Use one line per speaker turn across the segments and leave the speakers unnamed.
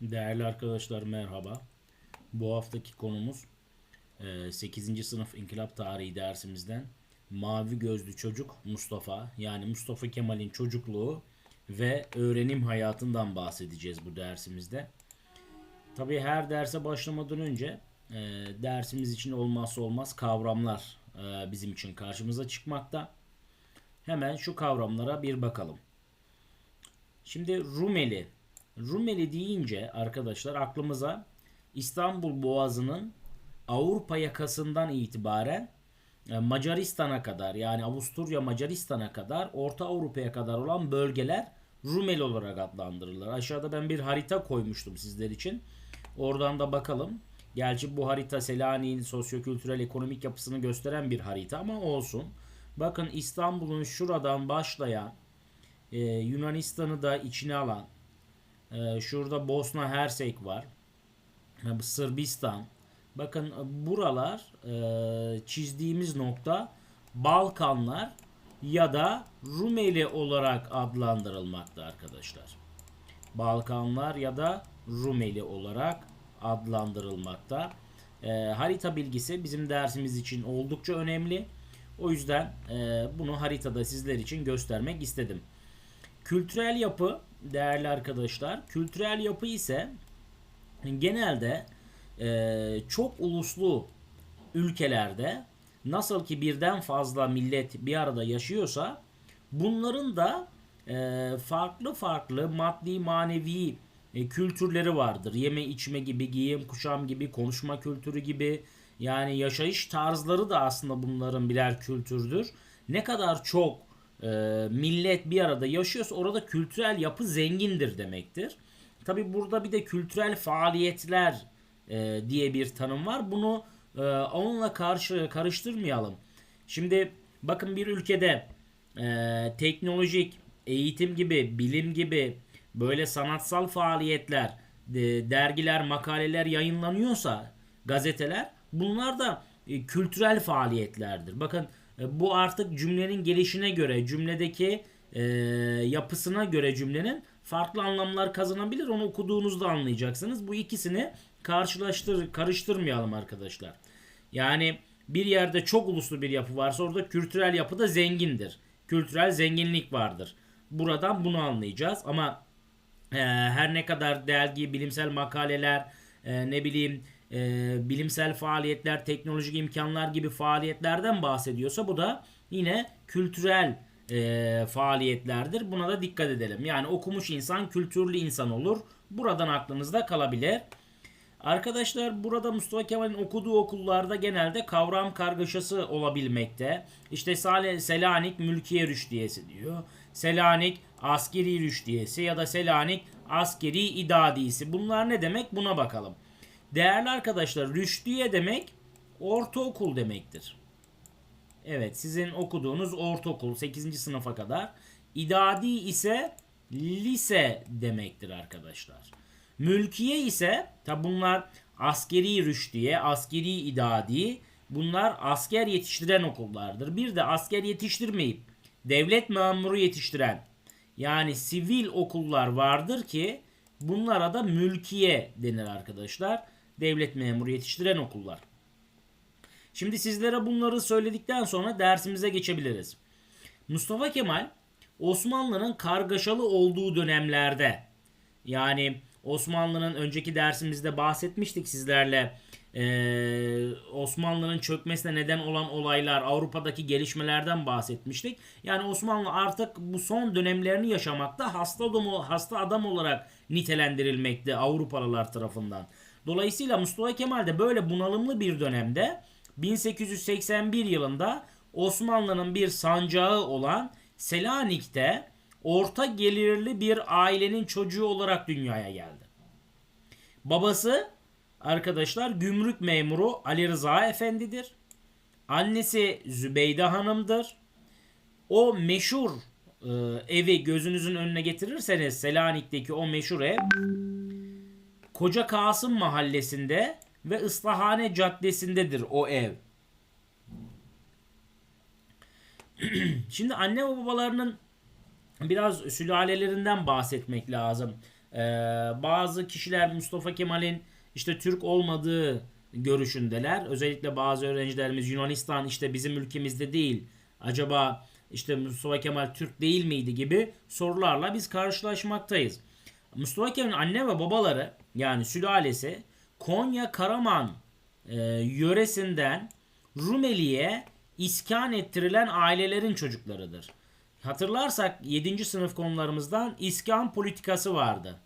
Değerli arkadaşlar merhaba. Bu haftaki konumuz e, 8. sınıf İnkılap Tarihi dersimizden Mavi Gözlü Çocuk Mustafa yani Mustafa Kemal'in çocukluğu ve öğrenim hayatından bahsedeceğiz bu dersimizde. Tabii her derse başlamadan önce e, dersimiz için olmazsa olmaz kavramlar e, bizim için karşımıza çıkmakta. Hemen şu kavramlara bir bakalım. Şimdi Rumeli. Rumeli deyince arkadaşlar aklımıza İstanbul Boğazı'nın Avrupa yakasından itibaren e, Macaristan'a kadar yani Avusturya Macaristan'a kadar Orta Avrupa'ya kadar olan bölgeler Rumeli olarak adlandırılır. Aşağıda ben bir harita koymuştum sizler için. Oradan da bakalım. Gerçi bu harita Selanik'in sosyokültürel ekonomik yapısını gösteren bir harita ama olsun. Bakın İstanbul'un şuradan başlayan e, Yunanistan'ı da içine alan e, şurada Bosna Hersek var. Sırbistan. Bakın e, buralar e, çizdiğimiz nokta Balkanlar ya da Rumeli olarak adlandırılmakta arkadaşlar. Balkanlar ya da Rumeli olarak adlandırılmakta. E, harita bilgisi bizim dersimiz için oldukça önemli. O yüzden e, bunu haritada sizler için göstermek istedim. Kültürel yapı değerli arkadaşlar, kültürel yapı ise genelde e, çok uluslu ülkelerde nasıl ki birden fazla millet bir arada yaşıyorsa bunların da e, farklı farklı maddi manevi e, kültürleri vardır. Yeme içme gibi, giyim kuşam gibi, konuşma kültürü gibi yani yaşayış tarzları da aslında bunların birer kültürdür. Ne kadar çok e, millet bir arada yaşıyorsa orada kültürel yapı zengindir demektir. Tabi burada bir de kültürel faaliyetler e, diye bir tanım var. Bunu e, onunla karşı karıştırmayalım. Şimdi bakın bir ülkede e, teknolojik, eğitim gibi, bilim gibi böyle sanatsal faaliyetler, de, dergiler, makaleler yayınlanıyorsa gazeteler bunlar da e, kültürel faaliyetlerdir. Bakın e, bu artık cümlenin gelişine göre, cümledeki e, yapısına göre cümlenin farklı anlamlar kazanabilir. Onu okuduğunuzda anlayacaksınız. Bu ikisini karşılaştır, karıştırmayalım arkadaşlar. Yani bir yerde çok uluslu bir yapı varsa orada kültürel yapı da zengindir. Kültürel zenginlik vardır. Buradan bunu anlayacağız ama e, her ne kadar dergi, bilimsel makaleler, e, ne bileyim e, bilimsel faaliyetler, teknolojik imkanlar gibi faaliyetlerden bahsediyorsa bu da yine kültürel e, faaliyetlerdir. Buna da dikkat edelim. Yani okumuş insan kültürlü insan olur. Buradan aklınızda kalabilir. Arkadaşlar burada Mustafa Kemal'in okuduğu okullarda genelde kavram kargaşası olabilmekte. İşte Selanik Mülkiye Rüşdiyesi diyor. Selanik Askeri Rüşdiyesi ya da Selanik Askeri İdadisi. Bunlar ne demek buna bakalım. Değerli arkadaşlar rüşdiye demek ortaokul demektir. Evet sizin okuduğunuz ortaokul 8. sınıfa kadar. İdadi ise lise demektir arkadaşlar. Mülkiye ise tabi bunlar askeri rüşdiye, askeri idadi bunlar asker yetiştiren okullardır. Bir de asker yetiştirmeyip devlet memuru yetiştiren yani sivil okullar vardır ki bunlara da mülkiye denir arkadaşlar. Devlet memuru yetiştiren okullar. Şimdi sizlere bunları söyledikten sonra dersimize geçebiliriz. Mustafa Kemal Osmanlı'nın kargaşalı olduğu dönemlerde yani Osmanlı'nın önceki dersimizde bahsetmiştik sizlerle ee, Osmanlı'nın çökmesine neden olan olaylar Avrupa'daki gelişmelerden bahsetmiştik. Yani Osmanlı artık bu son dönemlerini yaşamakta hasta adam, hasta adam olarak nitelendirilmekte Avrupalılar tarafından. Dolayısıyla Mustafa Kemal de böyle bunalımlı bir dönemde 1881 yılında Osmanlı'nın bir sancağı olan Selanik'te orta gelirli bir ailenin çocuğu olarak dünyaya geldi. Babası arkadaşlar gümrük memuru Ali Rıza Efendi'dir. Annesi Zübeyde Hanım'dır. O meşhur e, evi gözünüzün önüne getirirseniz Selanik'teki o meşhur ev Koca Kasım mahallesinde ve Islahane Caddesi'ndedir o ev. Şimdi anne ve babalarının biraz sülalelerinden bahsetmek lazım. Ee, bazı kişiler Mustafa Kemal'in işte Türk olmadığı görüşündeler. Özellikle bazı öğrencilerimiz Yunanistan işte bizim ülkemizde değil. Acaba işte Mustafa Kemal Türk değil miydi gibi sorularla biz karşılaşmaktayız. Mustafa Kemal'in anne ve babaları yani sülalesi Konya Karaman e, yöresinden Rumeli'ye iskan ettirilen ailelerin çocuklarıdır. Hatırlarsak 7. sınıf konularımızdan iskan politikası vardı.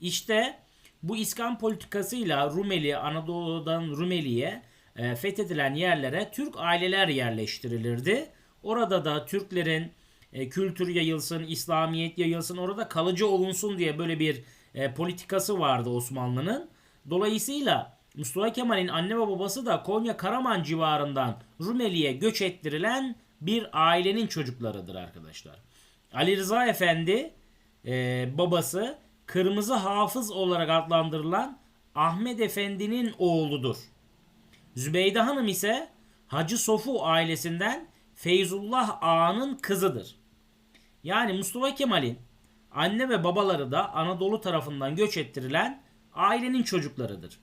İşte bu iskan politikasıyla Rumeli, Anadolu'dan Rumeli'ye e, fethedilen yerlere Türk aileler yerleştirilirdi. Orada da Türklerin e, kültür yayılsın, İslamiyet yayılsın, orada kalıcı olunsun diye böyle bir e, politikası vardı Osmanlı'nın. Dolayısıyla Mustafa Kemal'in anne ve babası da Konya Karaman civarından Rumeli'ye göç ettirilen bir ailenin çocuklarıdır arkadaşlar. Ali Rıza Efendi e, babası Kırmızı Hafız olarak adlandırılan Ahmet Efendi'nin oğludur. Zübeyde Hanım ise Hacı Sofu ailesinden Feyzullah Ağa'nın kızıdır. Yani Mustafa Kemal'in anne ve babaları da Anadolu tarafından göç ettirilen ailenin çocuklarıdır.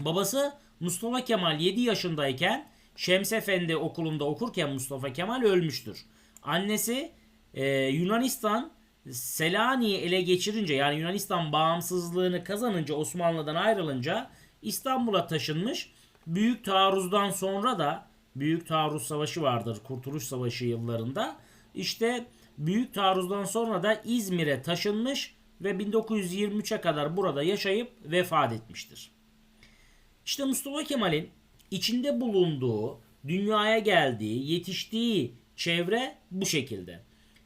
Babası Mustafa Kemal 7 yaşındayken Şems Efendi okulunda okurken Mustafa Kemal ölmüştür. Annesi e, Yunanistan Selanik'i ele geçirince yani Yunanistan bağımsızlığını kazanınca Osmanlı'dan ayrılınca İstanbul'a taşınmış. Büyük taarruzdan sonra da Büyük Taarruz Savaşı vardır Kurtuluş Savaşı yıllarında. İşte Büyük Taarruz'dan sonra da İzmir'e taşınmış ve 1923'e kadar burada yaşayıp vefat etmiştir. İşte Mustafa Kemal'in içinde bulunduğu, dünyaya geldiği, yetiştiği çevre bu şekilde.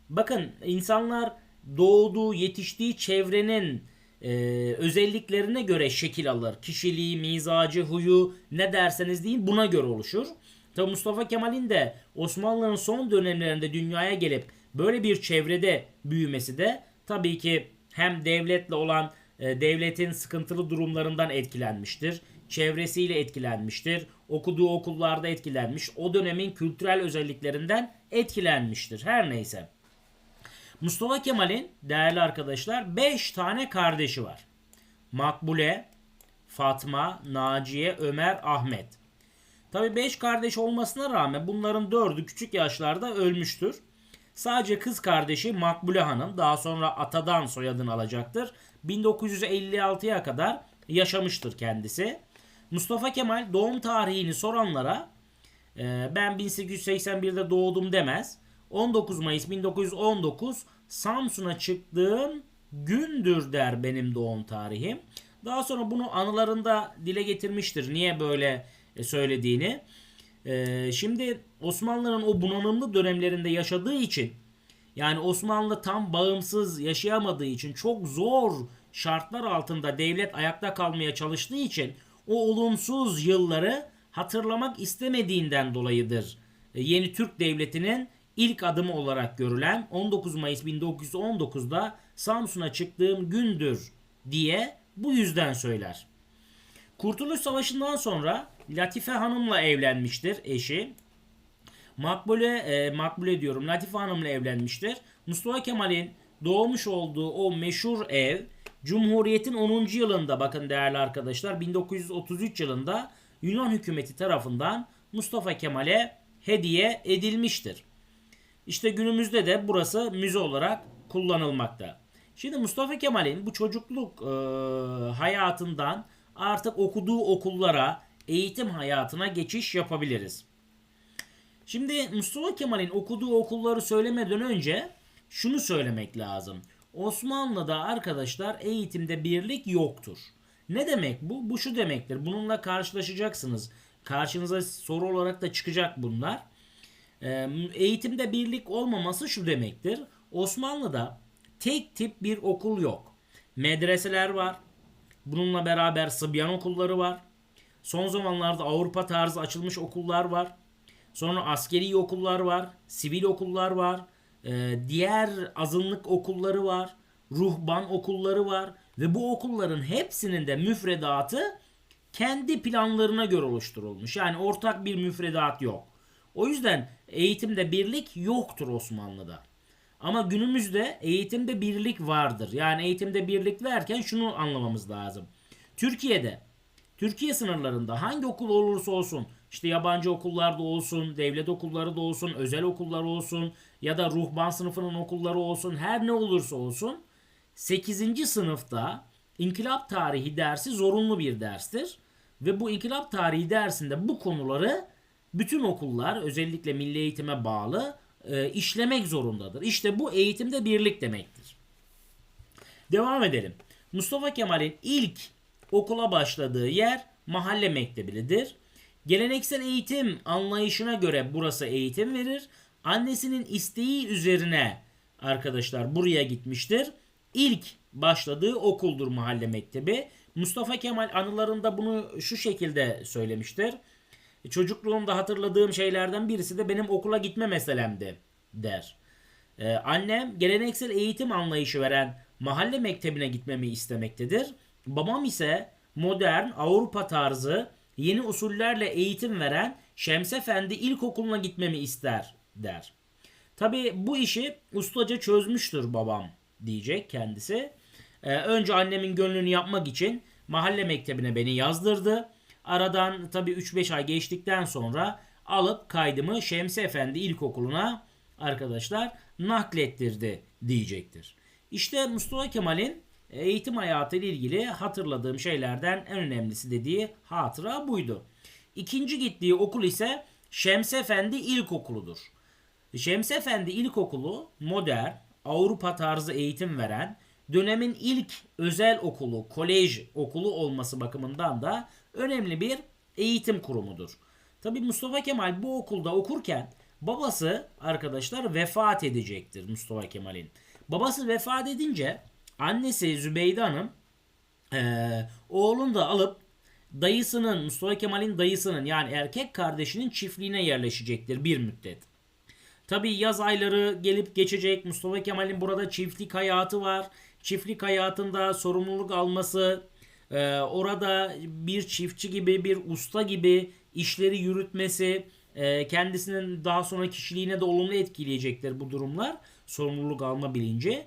Bakın insanlar doğduğu, yetiştiği çevrenin e, özelliklerine göre şekil alır. Kişiliği, mizacı, huyu ne derseniz deyin buna göre oluşur. Tabi Mustafa Kemal'in de Osmanlı'nın son dönemlerinde dünyaya gelip böyle bir çevrede büyümesi de tabii ki hem devletle olan e, devletin sıkıntılı durumlarından etkilenmiştir. Çevresiyle etkilenmiştir. Okuduğu okullarda etkilenmiş. O dönemin kültürel özelliklerinden etkilenmiştir. Her neyse. Mustafa Kemal'in değerli arkadaşlar 5 tane kardeşi var. Makbule, Fatma, Naciye, Ömer, Ahmet. Tabi 5 kardeş olmasına rağmen bunların 4'ü küçük yaşlarda ölmüştür. Sadece kız kardeşi Makbule Hanım daha sonra atadan soyadını alacaktır. 1956'ya kadar yaşamıştır kendisi. Mustafa Kemal doğum tarihini soranlara e, ben 1881'de doğdum demez. 19 Mayıs 1919 Samsun'a çıktığım gündür der benim doğum tarihim. Daha sonra bunu anılarında dile getirmiştir. Niye böyle söylediğini. E, şimdi Osmanlı'nın o bunalımlı dönemlerinde yaşadığı için yani Osmanlı tam bağımsız yaşayamadığı için çok zor şartlar altında devlet ayakta kalmaya çalıştığı için o olumsuz yılları hatırlamak istemediğinden dolayıdır. E, yeni Türk Devleti'nin ilk adımı olarak görülen 19 Mayıs 1919'da Samsun'a çıktığım gündür diye bu yüzden söyler. Kurtuluş Savaşı'ndan sonra Latife Hanım'la evlenmiştir eşi. Makbule, e, Makbule diyorum Latife Hanım'la evlenmiştir. Mustafa Kemal'in doğmuş olduğu o meşhur ev Cumhuriyet'in 10. yılında bakın değerli arkadaşlar 1933 yılında Yunan hükümeti tarafından Mustafa Kemal'e hediye edilmiştir. İşte günümüzde de burası müze olarak kullanılmakta. Şimdi Mustafa Kemal'in bu çocukluk e, hayatından artık okuduğu okullara, eğitim hayatına geçiş yapabiliriz. Şimdi Mustafa Kemal'in okuduğu okulları söylemeden önce şunu söylemek lazım. Osmanlı'da arkadaşlar eğitimde birlik yoktur. Ne demek bu? Bu şu demektir. Bununla karşılaşacaksınız. Karşınıza soru olarak da çıkacak bunlar. Ee, eğitimde birlik olmaması şu demektir. Osmanlı'da tek tip bir okul yok. Medreseler var. Bununla beraber Sıbyan okulları var. Son zamanlarda Avrupa tarzı açılmış okullar var. Sonra askeri okullar var. Sivil okullar var. Ee, diğer azınlık okulları var. Ruhban okulları var. Ve bu okulların hepsinin de müfredatı kendi planlarına göre oluşturulmuş. Yani ortak bir müfredat yok. O yüzden eğitimde birlik yoktur Osmanlı'da. Ama günümüzde eğitimde birlik vardır. Yani eğitimde birlik derken şunu anlamamız lazım. Türkiye'de Türkiye sınırlarında hangi okul olursa olsun işte yabancı okullarda olsun, devlet okulları da olsun, özel okullar olsun ya da ruhban sınıfının okulları olsun her ne olursa olsun 8. sınıfta inkılap tarihi dersi zorunlu bir derstir. Ve bu inkılap tarihi dersinde bu konuları bütün okullar özellikle milli eğitime bağlı e, işlemek zorundadır. İşte bu eğitimde birlik demektir. Devam edelim. Mustafa Kemal'in ilk okula başladığı yer mahalle mektebidir. Geleneksel eğitim anlayışına göre burası eğitim verir. Annesinin isteği üzerine arkadaşlar buraya gitmiştir. İlk başladığı okuldur mahalle mektebi. Mustafa Kemal anılarında bunu şu şekilde söylemiştir. Çocukluğumda hatırladığım şeylerden birisi de benim okula gitme meselemdi der. Ee, annem geleneksel eğitim anlayışı veren mahalle mektebine gitmemi istemektedir. Babam ise modern Avrupa tarzı yeni usullerle eğitim veren Şemsefendi İlkokulu'na gitmemi ister der. Tabi bu işi ustaca çözmüştür babam diyecek kendisi. Ee, önce annemin gönlünü yapmak için mahalle mektebine beni yazdırdı. Aradan tabi 3-5 ay geçtikten sonra alıp kaydımı Şemsi Efendi İlkokulu'na arkadaşlar naklettirdi diyecektir. İşte Mustafa Kemal'in eğitim hayatı ile ilgili hatırladığım şeylerden en önemlisi dediği hatıra buydu. İkinci gittiği okul ise Şemsi Efendi İlkokulu'dur. Şemsi Efendi İlkokulu modern, Avrupa tarzı eğitim veren, dönemin ilk özel okulu, kolej okulu olması bakımından da önemli bir eğitim kurumudur. Tabi Mustafa Kemal bu okulda okurken babası arkadaşlar vefat edecektir Mustafa Kemal'in. Babası vefat edince annesi Zübeyde Hanım ee, oğlunu da alıp dayısının Mustafa Kemal'in dayısının yani erkek kardeşinin çiftliğine yerleşecektir bir müddet. Tabi yaz ayları gelip geçecek. Mustafa Kemal'in burada çiftlik hayatı var. Çiftlik hayatında sorumluluk alması, e, orada bir çiftçi gibi, bir usta gibi işleri yürütmesi, e, kendisinin daha sonra kişiliğine de olumlu etkileyecektir bu durumlar. Sorumluluk alma bilinci.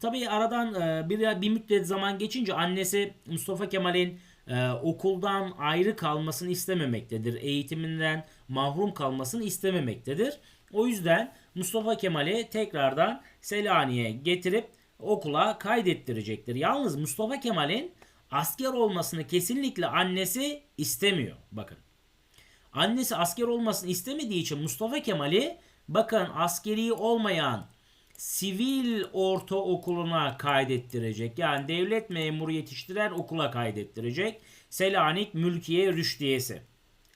Tabi aradan e, bir, bir müddet zaman geçince annesi Mustafa Kemal'in e, okuldan ayrı kalmasını istememektedir. Eğitiminden mahrum kalmasını istememektedir. O yüzden Mustafa Kemal'i tekrardan Selanik'e getirip okula kaydettirecektir. Yalnız Mustafa Kemal'in asker olmasını kesinlikle annesi istemiyor. Bakın. Annesi asker olmasını istemediği için Mustafa Kemal'i bakın askeri olmayan sivil ortaokuluna kaydettirecek. Yani devlet memuru yetiştiren okula kaydettirecek. Selanik Mülkiye Rüşdiyesi.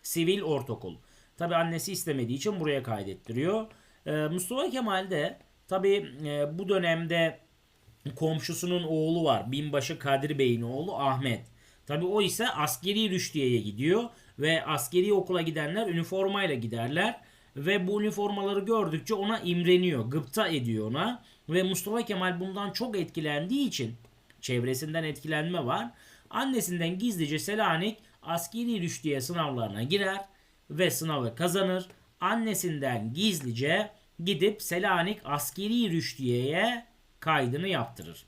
Sivil ortaokul. Tabi annesi istemediği için buraya kaydettiriyor. Ee, Mustafa Kemal de tabi e, bu dönemde komşusunun oğlu var. Binbaşı Kadir Bey'in oğlu Ahmet. Tabi o ise askeri rüştiyeye gidiyor ve askeri okula gidenler üniformayla giderler ve bu üniformaları gördükçe ona imreniyor, gıpta ediyor ona ve Mustafa Kemal bundan çok etkilendiği için çevresinden etkilenme var. Annesinden gizlice Selanik askeri rüştiye sınavlarına girer ve sınavı kazanır. Annesinden gizlice gidip Selanik askeri rüştiyeye kaydını yaptırır.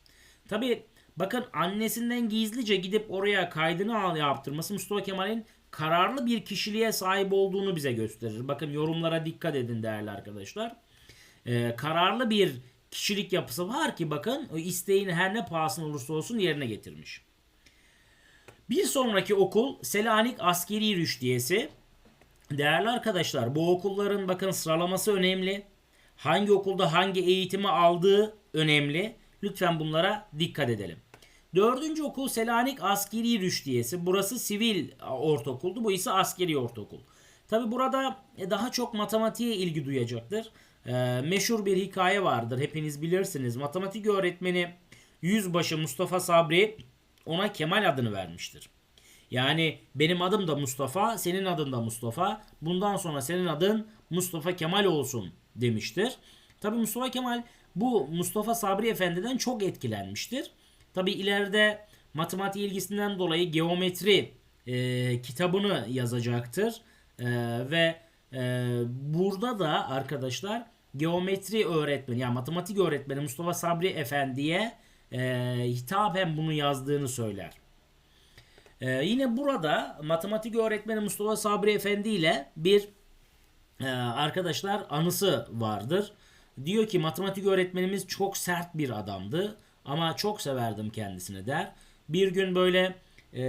Tabi bakın annesinden gizlice gidip oraya kaydını yaptırması Mustafa Kemal'in kararlı bir kişiliğe sahip olduğunu bize gösterir. Bakın yorumlara dikkat edin değerli arkadaşlar. Ee, kararlı bir kişilik yapısı var ki bakın isteğini her ne pahasına olursa olsun yerine getirmiş. Bir sonraki okul Selanik Askeri Rüştiyesi. Değerli arkadaşlar bu okulların bakın sıralaması önemli. Hangi okulda hangi eğitimi aldığı önemli. Lütfen bunlara dikkat edelim. Dördüncü okul Selanik Askeri Rüştiyesi. Burası sivil ortaokuldu. Bu ise askeri ortaokul. Tabi burada e, daha çok matematiğe ilgi duyacaktır. Ee, meşhur bir hikaye vardır. Hepiniz bilirsiniz. Matematik öğretmeni Yüzbaşı Mustafa Sabri ona Kemal adını vermiştir. Yani benim adım da Mustafa, senin adın da Mustafa. Bundan sonra senin adın Mustafa Kemal olsun demiştir. Tabi Mustafa Kemal bu Mustafa Sabri Efendi'den çok etkilenmiştir. Tabi ileride matematik ilgisinden dolayı geometri e, kitabını yazacaktır. E, ve e, burada da arkadaşlar geometri öğretmeni yani matematik öğretmeni Mustafa Sabri Efendi'ye e, hitaben bunu yazdığını söyler. E, yine burada matematik öğretmeni Mustafa Sabri Efendi ile bir e, arkadaşlar anısı vardır. Diyor ki matematik öğretmenimiz çok sert bir adamdı ama çok severdim kendisini der. Bir gün böyle e,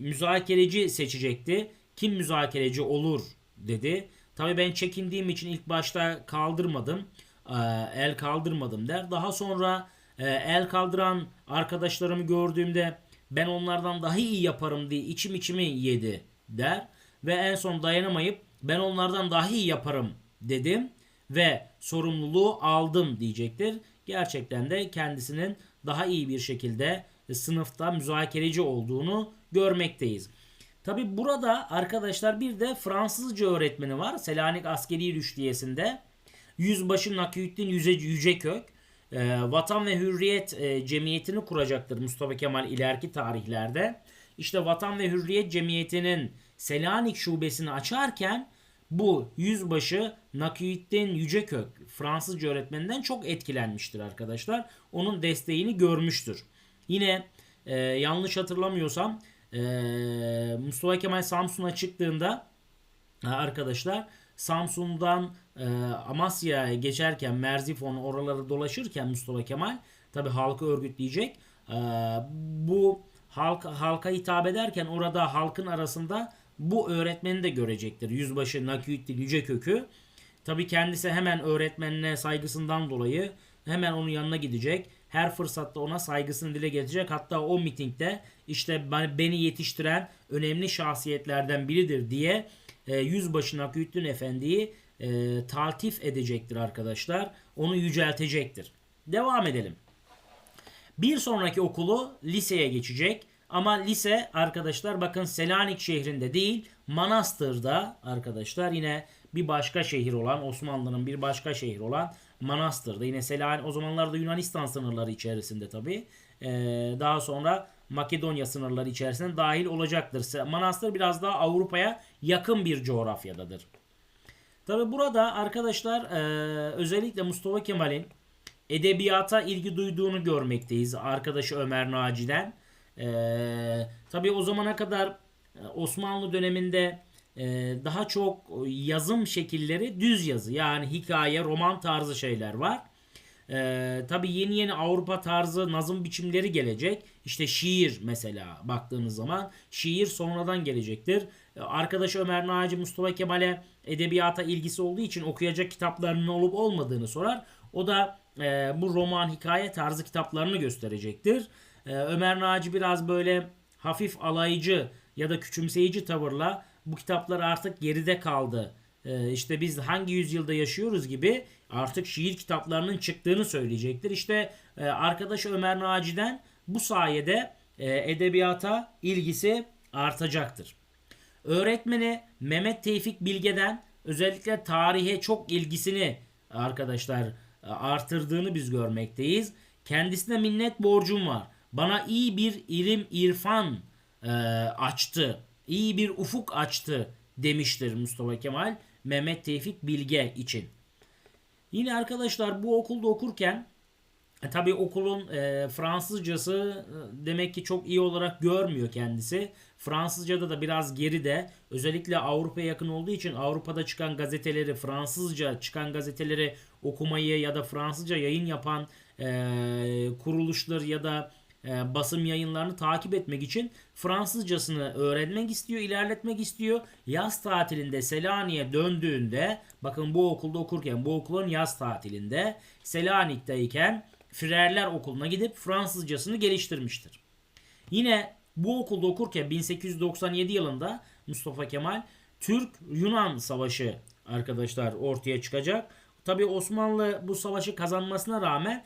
müzakereci seçecekti. Kim müzakereci olur dedi. Tabii ben çekindiğim için ilk başta kaldırmadım. E, el kaldırmadım der. Daha sonra e, el kaldıran arkadaşlarımı gördüğümde ben onlardan daha iyi yaparım diye içim içimi yedi der. Ve en son dayanamayıp ben onlardan daha iyi yaparım dedim ve sorumluluğu aldım diyecektir. Gerçekten de kendisinin daha iyi bir şekilde sınıfta müzakereci olduğunu görmekteyiz. Tabi burada arkadaşlar bir de Fransızca öğretmeni var. Selanik Askeri Rüştiyesi'nde. Yüzbaşı Nakiyüddin Yüce, Yücekök. E, Vatan ve Hürriyet e, Cemiyeti'ni kuracaktır Mustafa Kemal ileriki tarihlerde. İşte Vatan ve Hürriyet Cemiyeti'nin Selanik şubesini açarken bu yüzbaşı Nakiyüddin Yücekök Fransızca öğretmeninden çok etkilenmiştir arkadaşlar. Onun desteğini görmüştür. Yine e, yanlış hatırlamıyorsam e, Mustafa Kemal Samsun'a çıktığında arkadaşlar Samsun'dan e, Amasya'ya geçerken Merzifon oraları dolaşırken Mustafa Kemal tabi halkı örgütleyecek. E, bu halk halka hitap ederken orada halkın arasında bu öğretmeni de görecektir. Yüzbaşı Nakiyüddin Yücekök'ü. Tabi kendisi hemen öğretmenine saygısından dolayı hemen onun yanına gidecek. Her fırsatta ona saygısını dile getirecek. Hatta o mitingde işte beni yetiştiren önemli şahsiyetlerden biridir diye e, Yüzbaşı Nakiyüddin Efendi'yi e, taltif edecektir arkadaşlar. Onu yüceltecektir. Devam edelim. Bir sonraki okulu liseye geçecek. Ama lise arkadaşlar bakın Selanik şehrinde değil Manastır'da arkadaşlar yine bir başka şehir olan Osmanlı'nın bir başka şehir olan Manastır'da yine Selanik o zamanlarda Yunanistan sınırları içerisinde tabi ee, daha sonra Makedonya sınırları içerisinde dahil olacaktır. Manastır biraz daha Avrupa'ya yakın bir coğrafyadadır. Tabi burada arkadaşlar e, özellikle Mustafa Kemal'in edebiyata ilgi duyduğunu görmekteyiz. Arkadaşı Ömer Naci'den. Ee, tabii o zamana kadar e, Osmanlı döneminde e, daha çok yazım şekilleri düz yazı yani hikaye, roman tarzı şeyler var. Ee, tabii yeni yeni Avrupa tarzı nazım biçimleri gelecek. İşte şiir mesela baktığınız zaman şiir sonradan gelecektir. Ee, arkadaş Ömer Naci Mustafa Kemal'e edebiyata ilgisi olduğu için okuyacak kitaplarının olup olmadığını sorar. O da e, bu roman hikaye tarzı kitaplarını gösterecektir. Ee, Ömer Naci biraz böyle hafif alaycı ya da küçümseyici tavırla bu kitaplar artık geride kaldı. Ee, işte biz hangi yüzyılda yaşıyoruz gibi artık şiir kitaplarının çıktığını söyleyecektir. İşte e, arkadaş Ömer Naci'den bu sayede e, edebiyata ilgisi artacaktır. Öğretmeni Mehmet Tevfik Bilge'den özellikle tarihe çok ilgisini arkadaşlar e, artırdığını biz görmekteyiz. Kendisine minnet borcum var bana iyi bir ilim irfan e, açtı. iyi bir ufuk açtı demiştir Mustafa Kemal Mehmet Tevfik Bilge için. Yine arkadaşlar bu okulda okurken e, tabii okulun e, Fransızcası e, demek ki çok iyi olarak görmüyor kendisi. Fransızcada da biraz geride. Özellikle Avrupa'ya yakın olduğu için Avrupa'da çıkan gazeteleri, Fransızca çıkan gazeteleri okumayı ya da Fransızca yayın yapan e, kuruluşlar ya da e, basım yayınlarını takip etmek için Fransızcasını öğrenmek istiyor, ilerletmek istiyor. Yaz tatilinde Selanik'e döndüğünde bakın bu okulda okurken bu okulun yaz tatilinde Selanik'teyken Frerler Okulu'na gidip Fransızcasını geliştirmiştir. Yine bu okulda okurken 1897 yılında Mustafa Kemal Türk-Yunan Savaşı arkadaşlar ortaya çıkacak. Tabi Osmanlı bu savaşı kazanmasına rağmen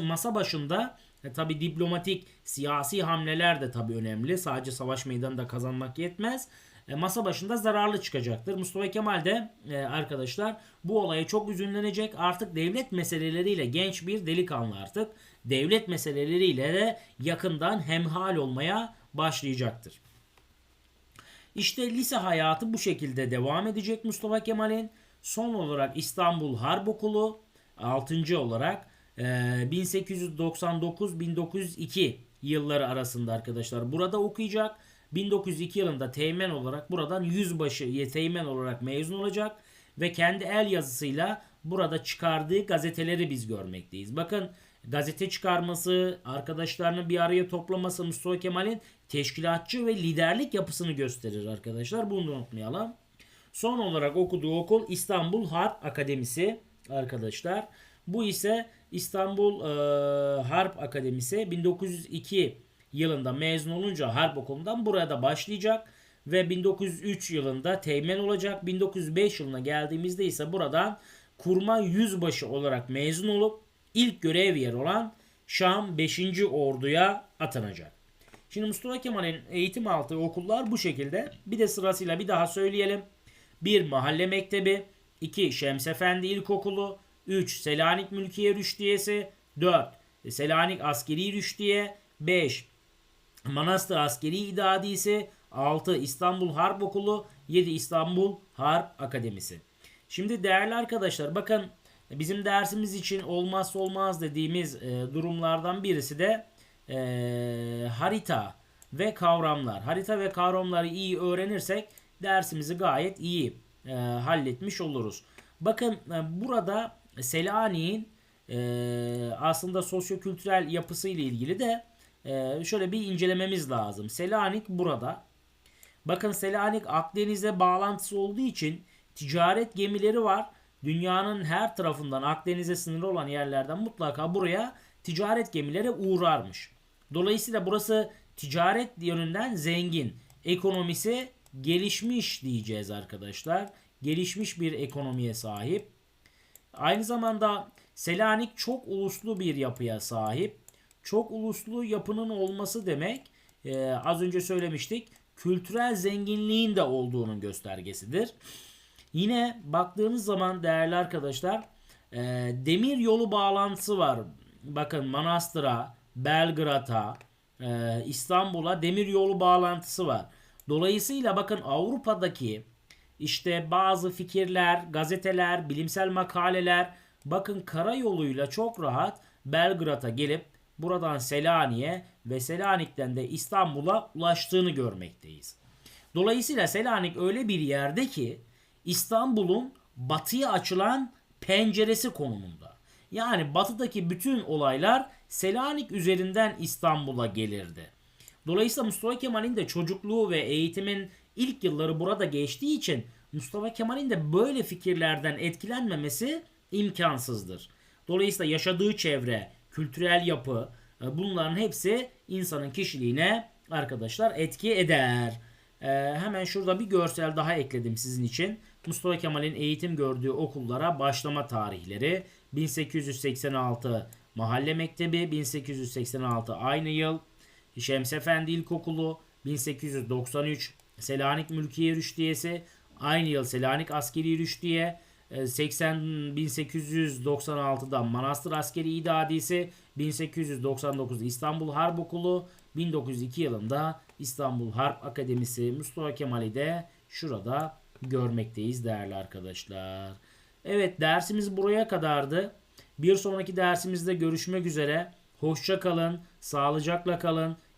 masa başında e, tabi diplomatik siyasi hamleler de tabi önemli. Sadece savaş meydanında kazanmak yetmez. E, masa başında zararlı çıkacaktır. Mustafa Kemal de e, arkadaşlar bu olaya çok üzünlenecek. Artık devlet meseleleriyle genç bir delikanlı artık. Devlet meseleleriyle de yakından hemhal olmaya başlayacaktır. İşte lise hayatı bu şekilde devam edecek Mustafa Kemal'in. Son olarak İstanbul Harp Okulu 6. olarak e, 1899-1902 yılları arasında arkadaşlar burada okuyacak. 1902 yılında teğmen olarak buradan yüzbaşı teğmen olarak mezun olacak ve kendi el yazısıyla burada çıkardığı gazeteleri biz görmekteyiz. Bakın gazete çıkarması, arkadaşlarını bir araya toplaması Mustafa Kemal'in teşkilatçı ve liderlik yapısını gösterir arkadaşlar. Bunu unutmayalım. Son olarak okuduğu okul İstanbul Harp Akademisi arkadaşlar. Bu ise İstanbul e, Harp Akademisi 1902 yılında mezun olunca harp okulundan buraya da başlayacak ve 1903 yılında teğmen olacak. 1905 yılına geldiğimizde ise buradan kurmay yüzbaşı olarak mezun olup ilk görev yeri olan Şam 5. Ordu'ya atanacak. Şimdi Mustafa Kemal'in eğitim aldığı okullar bu şekilde. Bir de sırasıyla bir daha söyleyelim. 1. Mahalle Mektebi 2. Şemsefendi İlkokulu 3. Selanik Mülkiye Rüştiyesi 4. Selanik Askeri Rüştiye 5. Manastır Askeri İdadisi 6. İstanbul Harp Okulu 7. İstanbul Harp Akademisi. Şimdi değerli arkadaşlar bakın bizim dersimiz için olmazsa olmaz dediğimiz e, durumlardan birisi de e, harita ve kavramlar. Harita ve kavramları iyi öğrenirsek dersimizi gayet iyi e, halletmiş oluruz. Bakın e, burada Selanik'in e, aslında sosyokültürel yapısı ile ilgili de e, şöyle bir incelememiz lazım. Selanik burada. Bakın Selanik Akdeniz'e bağlantısı olduğu için ticaret gemileri var. Dünyanın her tarafından Akdeniz'e sınırlı olan yerlerden mutlaka buraya ticaret gemileri uğrarmış. Dolayısıyla burası ticaret yönünden zengin. Ekonomisi gelişmiş diyeceğiz arkadaşlar. Gelişmiş bir ekonomiye sahip. Aynı zamanda Selanik çok uluslu bir yapıya sahip. Çok uluslu yapının olması demek e, az önce söylemiştik kültürel zenginliğin de olduğunun göstergesidir. Yine baktığınız zaman değerli arkadaşlar e, demir yolu bağlantısı var. Bakın Manastır'a, Belgrad'a, e, İstanbul'a demir yolu bağlantısı var. Dolayısıyla bakın Avrupa'daki işte bazı fikirler, gazeteler, bilimsel makaleler bakın karayoluyla çok rahat Belgrad'a gelip buradan Selanik'e ve Selanik'ten de İstanbul'a ulaştığını görmekteyiz. Dolayısıyla Selanik öyle bir yerde ki İstanbul'un batıya açılan penceresi konumunda. Yani batıdaki bütün olaylar Selanik üzerinden İstanbul'a gelirdi. Dolayısıyla Mustafa Kemal'in de çocukluğu ve eğitimin ilk yılları burada geçtiği için Mustafa Kemal'in de böyle fikirlerden etkilenmemesi imkansızdır. Dolayısıyla yaşadığı çevre, kültürel yapı e, bunların hepsi insanın kişiliğine arkadaşlar etki eder. Ee, hemen şurada bir görsel daha ekledim sizin için. Mustafa Kemal'in eğitim gördüğü okullara başlama tarihleri 1886 Mahalle Mektebi 1886 aynı yıl Şemsefendi İlkokulu 1893 Selanik Mülkiye Rüştiyesi aynı yıl Selanik Askeri Rüştiye 80 1896'da Manastır Askeri İdadisi 1899 İstanbul Harp Okulu 1902 yılında İstanbul Harp Akademisi Mustafa Kemal'i de şurada görmekteyiz değerli arkadaşlar. Evet dersimiz buraya kadardı. Bir sonraki dersimizde görüşmek üzere. Hoşça kalın, sağlıcakla kalın.